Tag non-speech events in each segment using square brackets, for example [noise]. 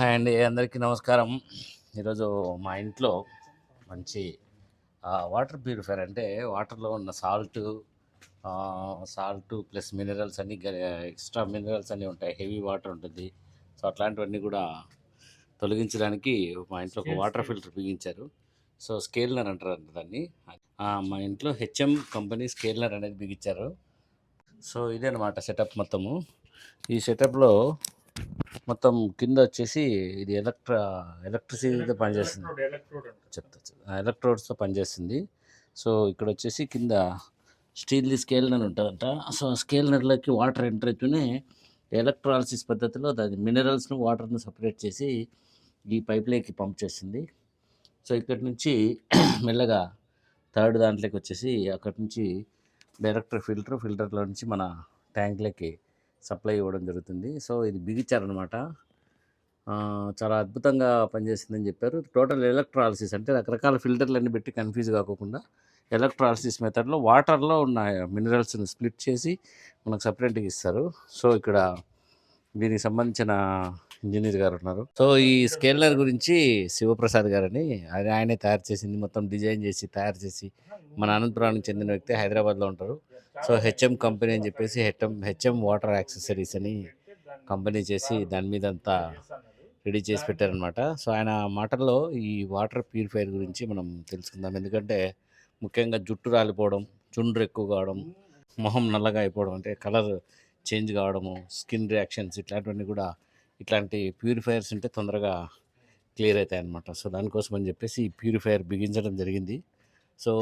Hi అండి అందరికీ నమస్కారం. ఈరోజు మా ఇంట్లో మంచి వాటర్ ప్యూరిఫైర్ అంటే వాటర్లో ఉన్న సాల్ట్ సాల్ట్ ప్లస్ మినరల్స్ అన్ని ఎక్స్ట్రా మినరల్స్ అన్నీ ఉంటాయి. హెవీ వాటర్ ఉంటుంది. సో అట్లాంటివన్నీ కూడా తొలగించడానికి మా ఇంట్లో ఒక వాటర్ ఫిల్టర్ బిగించారు. సో స్కేల్నర్ అంటారు అంట దాన్ని మా ఇంట్లో హెచ్ఎం కంపెనీ స్కేల్నర్ అనేది బిగించారు. సో ఇదే అనమాట సెటప్ మొత్తము. ఈ సెటప్లో మొత్తం కింద వచ్చేసి ఇది ఎలక్ట్రా ఎలక్ట్రిసిటీతో పనిచేస్తుంది చెప్తా ఎలక్ట్రోడ్స్తో పనిచేస్తుంది సో ఇక్కడ వచ్చేసి కింద స్టీల్ స్కేల్నర్ ఉంటుందంట. సో స్కేల్నర్లోకి వాటర్ ఎంటర్ అవుతూనే ఎలక్ట్రాలసిస్ పద్ధతిలో దాని మినరల్స్ను వాటర్ను సపరేట్ చేసి ఈ పైప్లోకి పంప్ చేస్తుంది. సో ఇక్కడి నుంచి [clears throat] మెల్లగా థర్డ్ దాంట్లోకి వచ్చేసి అక్కడి నుంచి డైరెక్ట్ ఫిల్టర్ ఫిల్టర్లో నుంచి మన ట్యాంక్లోకి సప్లై ఇవ్వడం జరుగుతుంది. సో ఇది బిగించారనమాట చాలా అద్భుతంగా పనిచేస్తుందని చెప్పారు. టోటల్ ఎలక్ట్రాలసిస్ అంటే రకరకాల ఫిల్టర్లన్నీ పెట్టి కన్ఫ్యూజ్ కాకుండా ఎలక్ట్రాలసిస్ మెథడ్లో వాటర్లో ఉన్న మినరల్స్ని స్ప్లిట్ చేసి మనకు సపరేట్గా ఇస్తారు. సో ఇక్కడ దీనికి సంబంధించిన ఇంజనీర్ గారు ఉన్నారు. సో ఈ స్కేలర్ గురించి శివప్రసాద్ గారని అది ఆయనే తయారు చేసింది. మొత్తం డిజైన్ చేసి తయారు చేసి మన అనంతపురానికి చెందిన వ్యక్తి హైదరాబాద్లో ఉంటారు. సో హెచ్ఎం కంపెనీ అని చెప్పేసి హెచ్ఎం హెచ్ఎం వాటర్ యాక్సెసరీస్ అని కంపెనీ చేసి దాని మీద అంతా రెడీ చేసి పెట్టారనమాట సో ఆయన మాటల్లో ఈ వాటర్ ప్యూరిఫైర్ గురించి మనం తెలుసుకుందాం. ఎందుకంటే ముఖ్యంగా జుట్టు రాలిపోవడం చుండ్రు ఎక్కువ కావడం మొహం నల్లగా అయిపోవడం అంటే కలర్ చేంజ్ కావడము స్కిన్ రియాక్షన్స్ ఇట్లాంటివన్నీ కూడా ఇట్లాంటి ప్యూరిఫైయర్స్ ఉంటే తొందరగా క్లియర్ అవుతాయి అనమాట సో దానికోసం అని చెప్పేసి ఈ ప్యూరిఫైయర్ బిగించడం జరిగింది. సో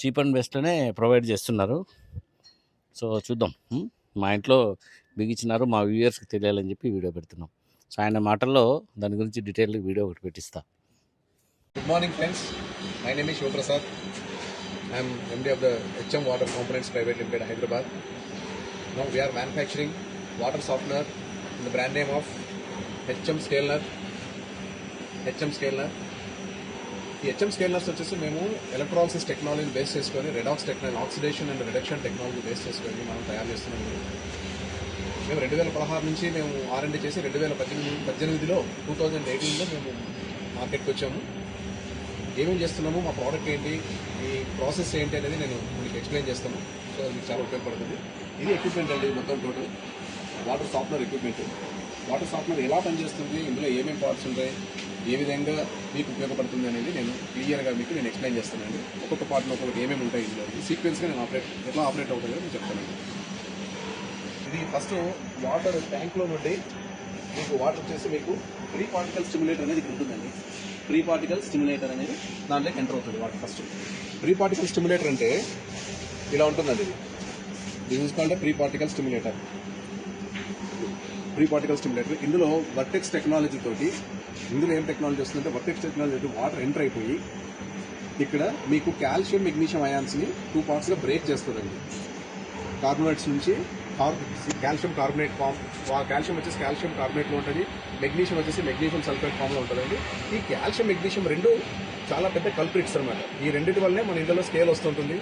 చీప్ అండ్ బెస్ట్లోనే ప్రొవైడ్ చేస్తున్నారు. సో చూద్దాం. మా ఇంట్లో బిగించినారు మా వ్యూయర్స్కి తెలియాలని చెప్పి వీడియో పెడుతున్నాం. సో ఆయన మాటల్లో దాని గురించి డీటెయిల్గా వీడియో ఒకటి పెట్టిస్తా. గుడ్ మార్నింగ్ ఫ్రెండ్స్ ఆయన మీ Shivaprasad I'm MD of the HM water components private limited Hyderabad no we're manufacturing water softener in the brand name of HM scalener HM scalener ఈ హెచ్ఎం స్కేలర్స్ వచ్చేసి మేము electrolysis టెక్నాలజీని base చేసుకొని redox technology oxidation and reduction technology base చేసుకొని మనం తయారు చేస్తున్నాము. మేము రెండు వేల పదహారు నుంచి మేము ఆర్ఎండి చేసి రెండు వేల పద్దెనిమిది పద్దెనిమిదిలో టూ థౌజండ్ ఎయిటీన్లో మేము మార్కెట్కి వచ్చాము. ఏమేమి చేస్తున్నాము మా ప్రోడక్ట్ ఏంటి ఈ ప్రాసెస్ ఏంటి అనేది నేను మీకు ఎక్స్ప్లెయిన్ చేస్తాను. సో మీకు చాలా ఉపయోగపడుతుంది. ఇది ఎక్విప్మెంట్ అండి మొత్తం total water software equipment water software ఎలా పనిచేస్తుంది ఇందులో ఏమేమి పార్ట్స్ ఉంటాయి ఏ విధంగా మీకు ఉపయోగపడుతుంది అనేది నేను క్లియర్గా మీకు నేను ఎక్స్ప్లెయిన్ చేస్తానండి ఒక్కొక్క పార్ట్లో ఒక్కొక్కటి ఏమేమి ఉంటాయి ఇందులో. సీక్వెన్స్గా నేను ఆపరేట్ ఎట్లా ఆపరేట్ అవుతుందో నేను చెప్తానండి ఇది ఫస్ట్ వాటర్ ట్యాంక్లో నుండి మీకు వాటర్ వచ్చేసి మీకు ప్రీ పార్టికల్ స్టిమ్యులేటర్ అనేది ఇక్కడ ఉంటుందండి. ప్రీ పార్టికల్ స్టిమ్యులేటర్ అనేది దాంట్లోకి ఎంటర్ అవుతుంది water first pre particle stimulator అంటే ఇలా ఉంటుందండి. ఇది this is called pre particle stimulator pre particle stimulator ఇందులో వర్టెక్స్ టెక్నాలజీ తోటి ఇందులో ఏం టెక్నాలజీ వస్తుందంటే వర్టెక్స్ టెక్నాలజీ వాటర్ ఎంటర్ అయిపోయి ఇక్కడ మీకు కాల్షియం మెగ్నీషియం అయాన్స్ని టూ పార్ట్స్గా బ్రేక్ చేస్తుందండి. కార్బోనేట్స్ నుంచి కాల్షియం కార్బోనేట్ ఫామ్ కాల్షియం వచ్చేసి కాల్షియం కార్బోనేట్లో ఉంటుంది మెగ్నీషియం వచ్చేసి మెగ్నీషియం సల్ఫేట్ ఫామ్లో ఉంటుందండి. ఈ కాల్షియం మెగ్నీషియం రెండు చాలా పెద్ద కల్ప్రిట్స్ అనమాట ఈ రెండింటి వల్లనే మన ఇందులో స్కేల్ వస్తుంటుంది.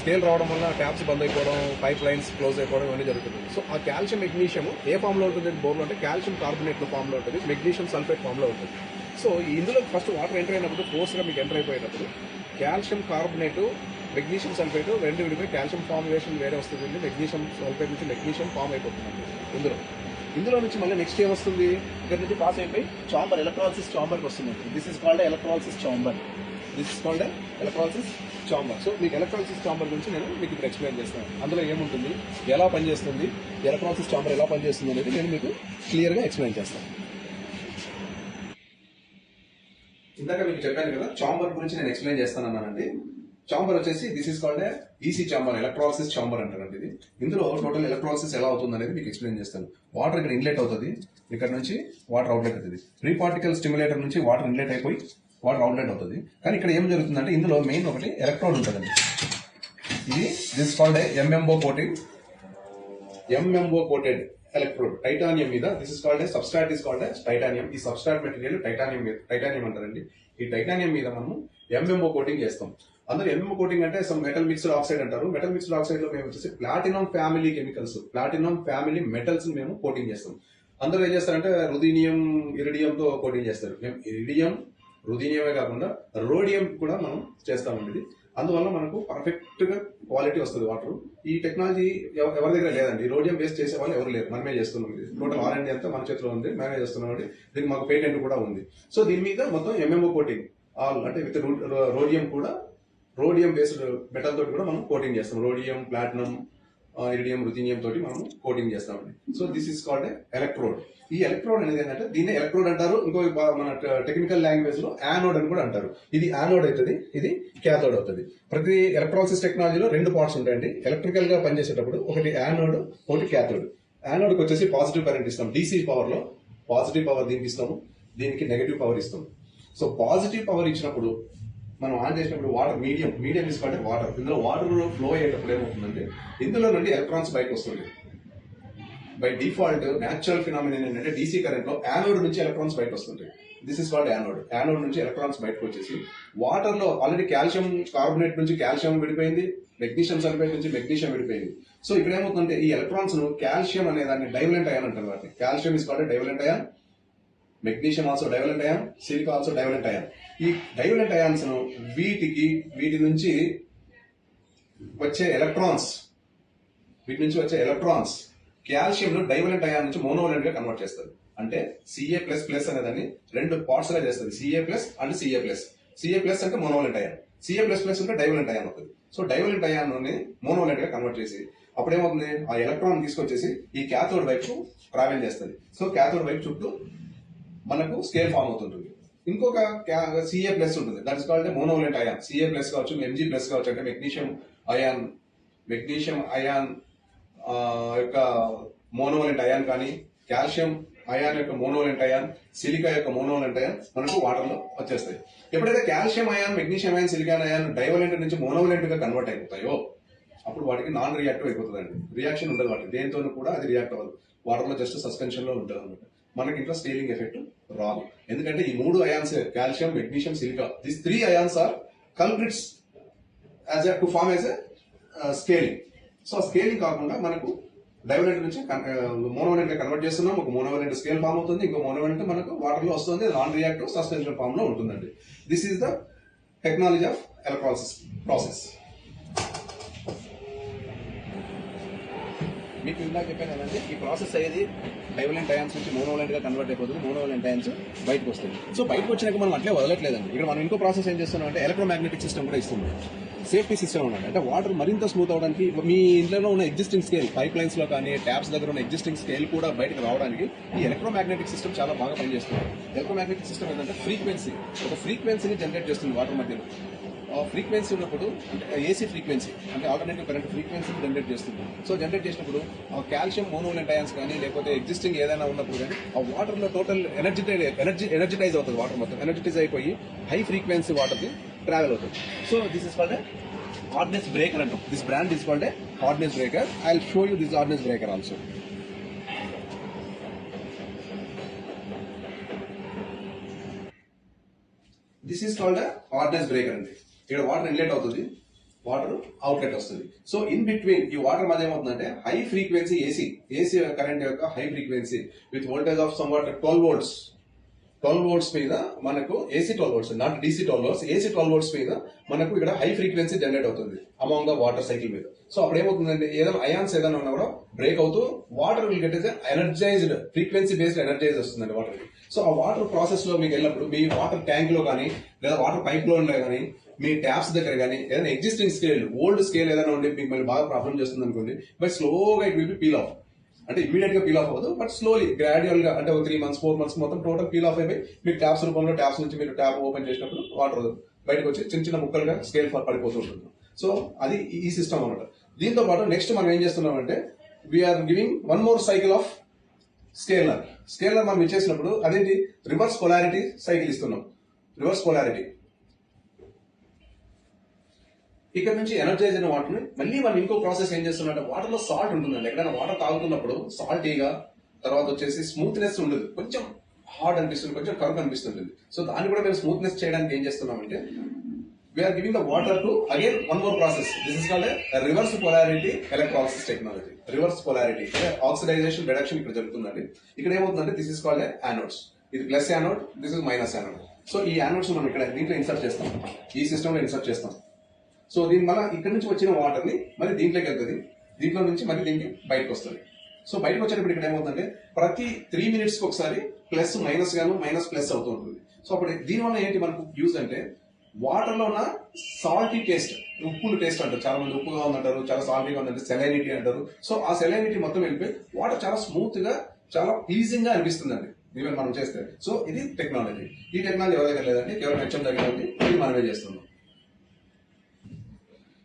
స్కేల్ రావడం వల్ల ట్యాప్స్ బంద్ అయిపోవడం పైప్ లైన్స్ క్లోజ్ అయిపోవడం ఇవన్నీ జరుగుతుంది. సో ఆ కాల్షియం మెగ్నీషియం ఏ ఫామ్లో ఉంటుంది? బోర్లో అంటే కాల్షియం కార్బోనేట్ ఫామ్లో ఉంటుంది మెగ్నీషియం సల్ఫేట్ ఫామ్లో ఉంటుంది. సో ఇందులో ఫస్ట్ వాటర్ ఎంటర్ అయినప్పుడు ఫోర్స్గా మీకు ఎంటర్ అయిపోయేటప్పుడు కాల్షియం కార్బోనేట్ మెగ్నీషియం సల్ఫేట్ రెండు విడిపోయి కాల్షియం ఫార్ములేషన్ వేరే వస్తుంది మెగ్నీషియం సల్ఫేట్ నుంచి మెగ్నీషియం ఫామ్ అయిపోతుంది ఇందులో. ఇందులో నుంచి మళ్ళీ నెక్స్ట్ ఏమొస్తుంది ఇక్కడ నుంచి పాస్ అయిపోయి చాంబర్ ఎలక్ట్రాలసిస్ చాంబర్కి వస్తుంది this is called electrolysis chamber this is called electrolysis chamber so మీకు ఎలక్ట్రాన్సిస్ చాంబర్ గురించి నేను మీకు ఇప్పుడు ఎక్స్ప్లెయిన్ చేస్తాను. అందులో ఏముంటుంది? ఎలా పనిచేస్తుంది? ఎలక్ట్రాన్సిస్ చాంబర్ ఎలా పనిచేస్తుంది అనేది నేను మీకు క్లియర్గా ఎక్స్ప్లెయిన్ చేస్తాను. ఇందాక మీకు చెప్పాను కదా చాంబర్ గురించి నేను ఎక్స్ప్లెయిన్ చేస్తానన్నానండి. చాంబర్ వచ్చేసి this is called EC chamber electrolysis chamber అంటారండి ఇది. ఇందులో టోటల్ ఎలక్ట్రాలసిస్ ఎలా అవుతుంది అనేది మీకు ఎక్స్ప్లెయిన్ చేస్తాను. వాటర్ ఇక్కడ ఇన్లెట్ అవుతుంది. ఇక్కడ నుంచి వాటర్ అవుట్లెట్ అవుతుంది. ప్రీ పార్టికల్ స్టిమ్యులేటర్ నుంచి వాటర్ ఇన్లెట్ అయిపోయి వాటర్ అవుట్లెట్ అవుతుంది. కానీ ఇక్కడ ఏం జరుగుతుందంటే ఇందులో మెయిన్ ఒకటి ఎలక్ట్రోడ్ ఉంటుందండి. ఇది this called MMO coating MMO coated electrode titanium మీద this is called substrate is called titanium ఈ సబ్స్ట్రాట్ మెటీరియల్ టైటానియం మీద టైటానియం అంటారండి. ఈ టైటానియం మీద మనము ఎంఎంఓ కోటింగ్ చేస్తాం. అందులో ఎంఎంఓ కోటింగ్ అంటే సమ్ మెటల్ మిక్స్డ్ ఆక్సైడ్ అంటారు. మెటల్ మిక్స్డ్ ఆక్సైడ్లో మేము వచ్చేసి platinum family chemicals platinum family metals మేము కోటింగ్ చేస్తాం. అందరూ ఏం చేస్తారంటే రుదీనియం ఇరిడియంతో కోటింగ్ చేస్తారు. మేము ఇరిడియం రుదీనియమే కాకుండా రోడియం కూడా మనం చేస్తామండి. అందువల్ల మనకు పర్ఫెక్ట్గా క్వాలిటీ వస్తుంది వాటర్ ఈ టెక్నాలజీ ఎవ- ఎవరి దగ్గర లేదండి. రోడియం వేస్ట్ చేసే వాళ్ళు ఎవరు లేరు. మనమే చేస్తున్నాం ఇది. టోటల్ ఆర్ అంతా మన చేతిలో ఉంది. మేనేజ్ చేస్తున్నాం అండి దీనికి మాకు పేటెంట్ కూడా ఉంది. సో దీని మీద మొత్తం ఎంఎంఓ కోటింగ్ ఆల్ అంటే విత్ రోడియం కూడా రోడియం బేస్డ్ మెటల్ తోటి కూడా మనం కోటింగ్ చేస్తాం. రోడియం ప్లాటినం ఇరిడియం రుథీనియం తోటి మనం కోటింగ్ చేస్తామండి. So this is called electrode ఈ ఎలక్ట్రోడ్ అనేది ఏంటంటే దీన్ని ఎలక్ట్రోడ్ అంటారు. ఇంకో మన టెక్నికల్ లాంగ్వేజ్లో యానోడ్ అని కూడా అంటారు. ఇది యానోడ్ అవుతుంది ఇది క్యాథోడ్ అవుతుంది. ప్రతి ఎలక్ట్రాలసిస్ టెక్నాలజీలో రెండు పార్ట్స్ ఉంటాయండి. ఎలక్ట్రికల్గా పనిచేసేటప్పుడు ఒకటి యానోడ్ ఒకటి క్యాథోడ్ యానోడ్కి వచ్చేసి పాజిటివ్ కరెంట్ ఇస్తాం. డీసీ పవర్లో పాజిటివ్ పవర్ దీనికి ఇస్తాము. దీనికి నెగటివ్ పవర్ ఇస్తాం సో పాజిటివ్ పవర్ ఇచ్చినప్పుడు మనం ఆన్ చేసినప్పుడు వాటర్ మీడియం మీడియం తీసుకుంటే వాటర్. ఇందులో వాటర్ ఫ్లో అయ్యేటప్పుడు ఏమవుతుందంటే ఇందులో నుండి ఎలక్ట్రాన్స్ బయటకు వస్తుంది. బై డిఫాల్ట్ న్యాచురల్ ఫినామిన్ ఏంటంటే డీసీ కరెంట్లో యానోడ్ నుంచి ఎలక్ట్రాన్స్ బయటకు వస్తుంటాయి this is called anode anode నుంచి ఎలక్ట్రాన్స్ బయటకు వచ్చేసి వాటర్లో ఆల్రెడీ కాల్షియం కార్బోనేట్ నుంచి కాల్షియం విడిపోయింది మెగ్నీషియం సల్ఫేట్ నుంచి మెగ్నీషియం విడిపోయింది. సో ఇక్కడ ఏమవుతుందంటే ఈ ఎలక్ట్రాన్స్ను కాల్షియం అనే దాన్ని డైవలెంట్ అయాన్ అంటారు వాటిని. Calcium is called divalent ion magnesium also divalent ion silica also divalent ion ఈ డైవలెంట్ అయాన్స్ వీటికి వీటి నుంచి వచ్చే ఎలక్ట్రాన్స్ వీటి నుంచి వచ్చే ఎలక్ట్రాన్స్ కాల్షియం ను డైవలెంట్ అయాన్ నుంచి మోనోవలెంట్గా కన్వర్ట్ చేస్తారు అంటే సిఏ ప్లస్ ప్లస్ అనేదాన్ని రెండు పార్ట్స్గా చేస్తుంది. CA plus and CA plus. CA plus అంటే monovalent ion CA plus plus అంటే డైవలెంట్ అయాన్ అవుతుంది. సో డైవలెంట్ అయాన్ని మోనోవలెంట్గా కన్వర్ట్ చేసి అప్పుడు ఏమవుతుంది ఆ ఎలక్ట్రాన్ తీసుకొచ్చేసి ఈ క్యాథోడ్ వైపు ట్రావెల్ చేస్తుంది. సో క్యాథోడ్ వైపు చుట్టూ మనకు స్కేల్ ఫామ్ అవుతుంటుంది. ఇంకొక సిఏ ప్లస్ ఉంటుంది. That is called monovalent ion CA plus కావచ్చు ఎంజీ ప్లస్ కావచ్చు అంటే మెగ్నీషియం అయాన్ మెగ్నీషియం అయాన్ యొక్క మోనోవలెంట్ అయాన్ కానీ కాల్షియం అయాన్ యొక్క మోనోవలెంట్ అయాన్ సిలికా యొక్క మోనోవలెంట్ అయాన్ మనకు వాటర్లో వచ్చేస్తాయి. ఎప్పుడైతే calcium ion magnesium ion silicon ion divalent నుంచి మోనోవలెంట్గా కన్వర్ట్ అయిపోతాయో అప్పుడు వాటికి నాన్ రియాక్టివ్ అయిపోతుందండి. రియాక్షన్ ఉండదు వాటికి. దేనితోనూ కూడా అది రియాక్ట్ అవ్వదు. వాటర్లో జస్ట్ సస్పెన్షన్లో ఉంటుంది అనమాట మనకి ఇంట్లో స్టీలింగ్ ఎఫెక్ట్ రాదు ఎందుకంటే ఈ మూడు ions calcium magnesium silica this three ions are culprits as to form as scaling so scaling కాకుండా మనకు డైవలెంట్ నుంచి మోనోవలెంట్ కన్వర్ట్ చేస్తున్నాం. ఒక మోనోవలెంట్ స్కేల్ ఫామ్ అవుతుంది. ఇంకో మోనోవలెంట్ మనకు వాటర్లో వస్తుంది. నాన్ రియాక్టివ్ సస్పెన్షన్ ఫామ్లో ఉంటుందండి. This is the technology of electrolysis process మీకు ఇందాక చెప్పాను కదండి ఈ ప్రాసెస్ అయ్యేది డైవలెంట్ అయాన్స్ నుంచి మోనోవలెంట్గా కన్వర్ట్ అయిపోతుంది. మోనోవలెంట్ అయాన్స్ బయటకు వస్తుంది సో బయటకు వచ్చినాక మనం అట్లే వదలట్లేదండి. ఇక్కడ మనం ఇంకో ప్రాసెస్ ఏం చేస్తున్నాం అంటే ఎలక్ట్రోమాగ్నెటిక్ సిస్టమ్ కూడా ఇస్తుంది సేఫ్టీ సిస్టమ్ ఉండాలి అంటే వాటర్ మరింత స్మూత్ అవడానికి మీ ఇంట్లో ఉన్న ఎగ్జిస్టింగ్ స్కేల్ పైప్ లైన్స్లో కానీ ట్యాప్స్ దగ్గర ఉన్న ఎగ్జిస్టింగ్ స్కేల్ కూడా బయటకు రావడానికి ఈ ఎలక్ట్రోమాగ్నెటిక్ సిస్టమ్ చాలా బాగా పనిచేస్తుంది. ఎలక్ట్రోమాగ్నెటిక్ సిస్టమ్ ఏంటంటే ఫ్రీక్వెన్సీ ఒక ఫ్రీక్వెన్సీని జనరేట్ చేస్తుంది వాటర్ మధ్యలో. ఫ్రీక్వెన్సీ ఉన్నప్పుడు ఏసీ ఫ్రీక్వెన్సీ అంటే ఆల్టర్నేటివ్ కరెంట్ ఫ్రీక్వెన్సీ జనరేట్ చేస్తుంది. సో జనరేట్ చేసినప్పుడు కాల్షియం మోనోలెంట్ అయాన్స్ కానీ లేకపోతే ఎగ్జిస్టింగ్ ఏదైనా ఉన్నప్పుడు కానీ ఆ వాటర్లో టోటల్ ఎనర్జీ ఎనర్జీ ఎనర్జిటైజ్ అవుతుంది వాటర్ మొత్తం. ఎనర్జిటైజ్ అయిపోయి హై ఫ్రీక్వెన్సీ వాటర్కి ట్రావెల్ అవుతుంది. So this is called hardness breaker అంటాం. This brand is called hardness breaker I show you this hardness breaker also this is called hardness breaker అండి ఇక్కడ water inlet అవుతుంది. Water outlet వస్తుంది. So in between ఈ water మధ్య ఏమవుతుందంటే high frequency AC AC current యొక్క high frequency with voltage of some what twelve volts twelve volts మీద మనకు AC twelve volts not DC twelve volts AC twelve volts మీద మనకు ఇక్కడ హై ఫ్రీక్వెన్సీ జనరేట్ అవుతుంది అమౌంట్ ద వాటర్ సైకిల్ మీద. So అప్పుడు ఏమవుతుందంటే ఏదైనా అయాన్స్ ఏదైనా ఉన్నా కూడా బ్రేక్ అవుతూ water will get energized frequency based energize వస్తుందండి వాటర్ సో ఆ వాటర్ ప్రాసెస్లో మీకు వెళ్ళినప్పుడు మీ వాటర్ ట్యాంక్లో కానీ లేదా వాటర్ పైప్లో ఉండే కానీ మీ ట్యాప్స్ దగ్గర కానీ ఏదైనా ఎగ్జిస్టింగ్ స్కేల్ ఓల్డ్ స్కేల్ ఏదైనా ఉండి మీకు మళ్ళీ బాగా ప్రాబ్లం చేస్తుంది అనుకోండి బట్ స్లోగా it will be peel off అంటే ఇమీడియట్గా పీల్ ఆఫ్ అవ్వదు బట్ స్లోలీ గ్రాడ్యువల్గా అంటే ఒక త్రీ మంత్స్ ఫోర్ మంత్స్ మొత్తం టోటల్ పీల్ ఆఫ్ అయిపోయి మీకు ట్యాప్స్ రూపంలో ట్యాప్స్ నుంచి మీరు ట్యాప్ ఓపెన్ చేసినప్పుడు వాటర్ బయటకు వచ్చి చిన్న చిన్న ముక్కలుగా స్కేల్ ఫార్ పడిపోతూ ఉంటుంది. సో అది ఈ సిస్టమ్ అనమాట దీంతో పాటు నెక్స్ట్ మనం ఏం చేస్తున్నామంటే we're giving one more cycle of scaler scaler మనం ఇచ్చేసినప్పుడు అదేంటి? రివర్స్ పొలారిటీ సైకిల్ ఇస్తున్నాం. రివర్స్ పొలారిటీ ఇక్కడ నుంచి ఎనర్జైజ్ అయిన వాటర్ని మళ్ళీ మనం ఇంకో ప్రాసెస్ ఏం చేస్తున్నట్టు వాటర్లో సాల్ట్ ఉంటుందండి. ఎక్కడైనా వాటర్ తాగుతున్నప్పుడు సాల్టీగా తర్వాత వచ్చేసి స్మూత్నెస్ ఉండదు. కొంచెం హార్డ్ అనిపిస్తుంది కొంచెం కరుకు అనిపిస్తుంటుంది సో దాన్ని కూడా మేము స్మూత్నెస్ చేయడానికి ఏం చేస్తున్నామంటే we giving the water to again one more process this is called reverse polarity reverse technology reverse polarity అంటే ఆక్సిడైజేషన్ రిడక్షన్ ఇక్కడ జరుగుతుందండి. ఇక్కడ ఏమవుతుందంటే దిస్ ఇస్ కాల్డ్ యానోడ్స్ ఇది plus anode this is minus anode so ఈ anodes మనం ఇక్కడ దీంట్లో ఇన్సర్ట్ చేస్తాం. ఈ సిస్టమ్లో ఇన్సర్ట్ చేస్తాం. సో దీని వల్ల ఇక్కడ నుంచి వచ్చిన వాటర్ని దీంట్లోకి వెళ్తుంది. దీంట్లో నుంచి మళ్ళీ దీనికి బయటకు వస్తుంది. సో బయటకు వచ్చేటప్పుడు ఇక్కడ ఏమవుతుందంటే ప్రతి త్రీ మినిట్స్కి ఒకసారి ప్లస్ మైనస్ గాను మైనస్ ప్లస్ అవుతూ ఉంటుంది. సో అప్పుడు దీనివల్ల ఏంటి మనకు యూజ్ అంటే వాటర్లో ఉన్న సాల్టీ టేస్ట్ ఉప్పులు టేస్ట్ అంటారు. చాలా మంది ఉప్పుగా ఉందంటారు చాలా సాల్టీగా ఉందంటే సెలైనిటీ అంటారు. సో ఆ సెలైనిటీ మొత్తం వెళ్ళిపోయి వాటర్ చాలా స్మూత్గా చాలా ప్లీజింగ్గా అనిపిస్తుందండి. ఈవెన్ మనం చేస్తే. సో ఇది టెక్నాలజీ ఈ టెక్నాలజీ ఎవరి దగ్గర లేదండి? కేవలం హెచ్ఎం దగ్గర ఉంది. ఇది మనమే చేస్తున్నాం.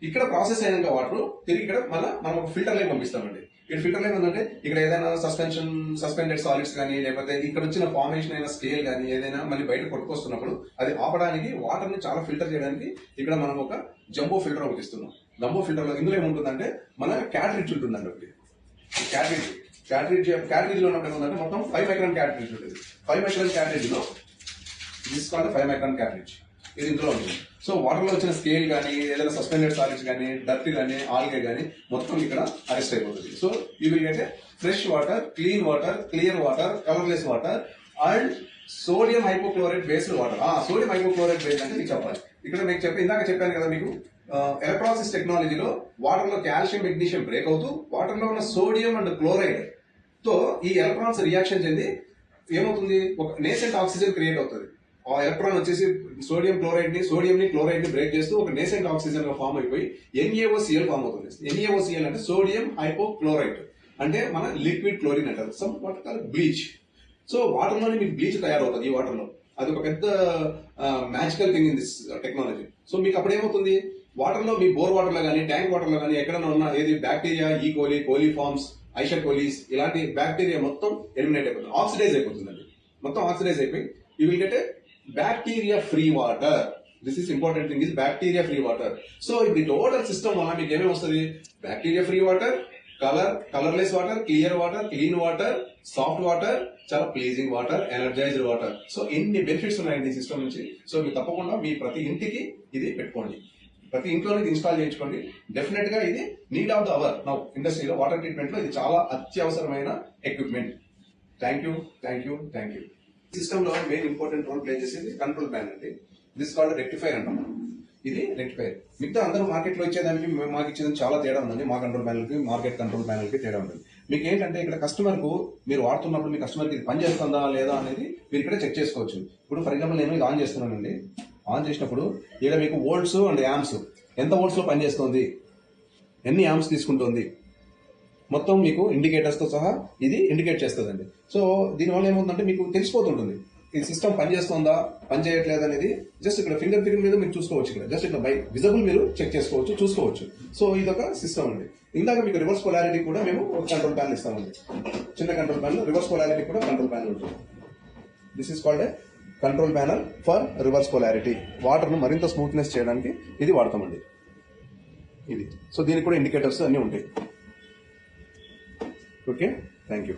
ఇక్కడ ప్రాసెస్ అయినాక వాటర్ తిరిగి ఇక్కడ మళ్ళీ మనం ఒక ఫిల్టర్ లైన్ పంపిస్తామండి. ఇక్కడ ఫిల్టర్ లైన్ ఉందంటే ఇక్కడ ఏదైనా సస్పెన్షన్ సస్పెండెడ్ సాలిడ్స్ కానీ లేకపోతే ఇక్కడ వచ్చిన ఫార్మేషన్ అయిన స్కేల్ కానీ ఏదైనా మళ్ళీ బయట కొట్టుకొస్తున్నప్పుడు అది ఆపడానికి వాటర్ని చాలా ఫిల్టర్ చేయడానికి ఇక్కడ మనం ఒక జంబో ఫిల్టర్ ఒకటి ఇస్తున్నాం. జంబో ఫిల్టర్లో ఇందులో ఏముంటుందంటే మన క్యాటరిడ్జ్ ఉంటుందండి ఒకటి. క్యాటరిడ్జ్ క్యాటరిడ్జ్ క్యాటరిడ్జ్లో ఉన్నప్పుడు ఏముందంటే మొత్తం ఫైవ్ మైక్రాన్ క్యాటరిడ్జ్ ఉంటుంది. ఫైవ్ మైక్రాన్ క్యాటరిడ్జ్లో తీసుకోవాలి ఫైవ్ మైక్రాన్ క్యాటరిడ్జ్ ఇది ఇందులో ఉంటుంది సో వాటర్లో వచ్చిన స్కేల్ కానీ ఏదైనా సస్పెండెడ్ సాలిడ్స్ కానీ డర్ట్ కానీ ఆల్గే కానీ మొత్తం ఇక్కడ అరెస్ట్ అయిపోతుంది. So you will get fresh water clean water clear water colourless water and sodium hypochloride based water ఆ సోడియం హైపోక్లోరైడ్ బేస్డ్ అంటే మీకు చెప్పాలి. ఇక్కడ మీకు చెప్పి ఇందాక చెప్పాను కదా మీకు ఎలక్ట్రాసిస్ టెక్నాలజీలో వాటర్లో కాల్షియం మెగ్నీషియం బ్రేక్ అవుతూ వాటర్లో ఉన్న సోడియం అండ్ క్లోరైడ్తో ఈ ఎలక్ట్రాన్స్ రియాక్షన్ చెంది ఏమవుతుంది? ఒక నేసెంట్ ఆక్సిజన్ క్రియేట్ అవుతుంది. ఆ ఎలక్ట్రాన్ వచ్చేసి సోడియం క్లోరైడ్ని సోడియం ని క్లోరైడ్ని బ్రేక్ చేస్తూ ఒక నేసెంట్ ఆక్సిజన్గా ఫామ్ అయిపోయి ఎన్ఏఓసిఎల్ ఫామ్ అవుతుంది. ఎన్ఏఓసిఎల్ అంటే సోడియం హైపోక్లోరైడ్ అంటే మన లిక్విడ్ క్లోరిన్ అంటారు. Some what call bleach so వాటర్లోనే మీకు బ్లీచ్ తయారవుతుంది ఈ వాటర్లో. అది ఒక పెద్ద magical thing in this technology so మీకు అప్పుడు ఏమవుతుంది? వాటర్లో మీ బోర్ వాటర్లో కానీ ట్యాంక్ వాటర్లో కానీ ఎక్కడైనా ఉన్న ఏది bacteria E coli coliforms ఐషా కోలీస్ ఇలాంటి బ్యాక్టీరియా మొత్తం ఎలిమినేట్ అయిపోతుంది. ఆక్సిడైజ్ అయిపోతుందండి. మొత్తం ఆక్సిడైజ్ అయిపోయి you will get bacteria free water this is important thing is bacteria free water so ఇప్పుడు టోటల్ సిస్టమ్ వల్ల మీకు ఏమేమి వస్తుంది? Bacteria free water colour colourless water clear water clean water soft water చాలా pleasing water energized water so ఎన్ని benefits ఉన్నాయండి ఈ system నుంచి? సో మీరు తప్పకుండా మీ ప్రతి ఇంటికి ఇది పెట్టుకోండి. ప్రతి ఇంట్లో ఇది ఇన్స్టాల్ చేయించుకోండి. డెఫినెట్గా ఇది need of the hour now ఇండస్ట్రీలో వాటర్ ట్రీట్మెంట్లో ఇది చాలా అత్యవసరమైన equipment thank you thank you thank you సిస్టమ్లో మెయిన్ ఇంపార్టెంట్ రోల్ ప్లే చేసేది కంట్రోల్ ప్యాన్ అండి. దిస్ కాల్డ్ రెక్టిఫైర్ అంటాం. ఇది రెక్టిఫైర్ మిగతా అందరూ మార్కెట్లో ఇచ్చేదానికి మేము- మాకు ఇచ్చేదానికి చాలా తేడా ఉందండి. మా కంట్రోల్ ప్యానల్కి మార్కెట్ కంట్రోల్ ప్యానల్కి తేడా ఉంటుంది. మీకు ఏంటంటే ఇక్కడ కస్టమర్కు మీరు వాడుతున్నప్పుడు మీ కస్టమర్కి ఇది పనిచేస్తుందా లేదా అనేది మీరు ఇక్కడ చెక్ చేసుకోవచ్చు. ఇప్పుడు ఫర్ ఎగ్జాంపుల్ నేను ఇది ఆన్ చేస్తున్నానండి. ఆన్ చేసినప్పుడు ఇక్కడ మీకు ఓల్డ్స్ అండ్ యామ్స్ ఎంత ఓల్డ్స్లో లో పనిచేస్తుంది ఎన్ని యామ్స్ తీసుకుంటుంది? మొత్తం మీకు ఇండికేటర్స్తో సహా ఇది ఇండికేట్ చేస్తుందండి. సో దీనివల్ల ఏమవుతుందంటే మీకు తెలిసిపోతుంటుంది. ఈ సిస్టమ్ పనిచేస్తుందా? పనిచేయట్లేదు అనేది జస్ట్ ఇక్కడ ఫింగర్ ప్రింట్ మీద మీరు చూసుకోవచ్చు ఇక్కడ. జస్ట్ ఇక్కడ బై విజబుల్ మీరు చెక్ చేసుకోవచ్చు చూసుకోవచ్చు. సో ఇది ఒక సిస్టమ్ అండి. ఇందాక మీకు రివర్స్ పొలారిటీ కూడా మేము ఒక కంట్రోల్ ప్యానల్ ఇస్తామండి. చిన్న కంట్రోల్ ప్యానల్ రివర్స్ పొలారిటీ కూడా కంట్రోల్ ప్యానల్ ఉంటుంది. This is called a control panel for reverse polarity వాటర్ను మరింత స్మూత్నెస్ చేయడానికి ఇది వాడతామండి. ఇది. సో దీనికి కూడా ఇండికేటర్స్ అన్నీ ఉంటాయి. Okay thank you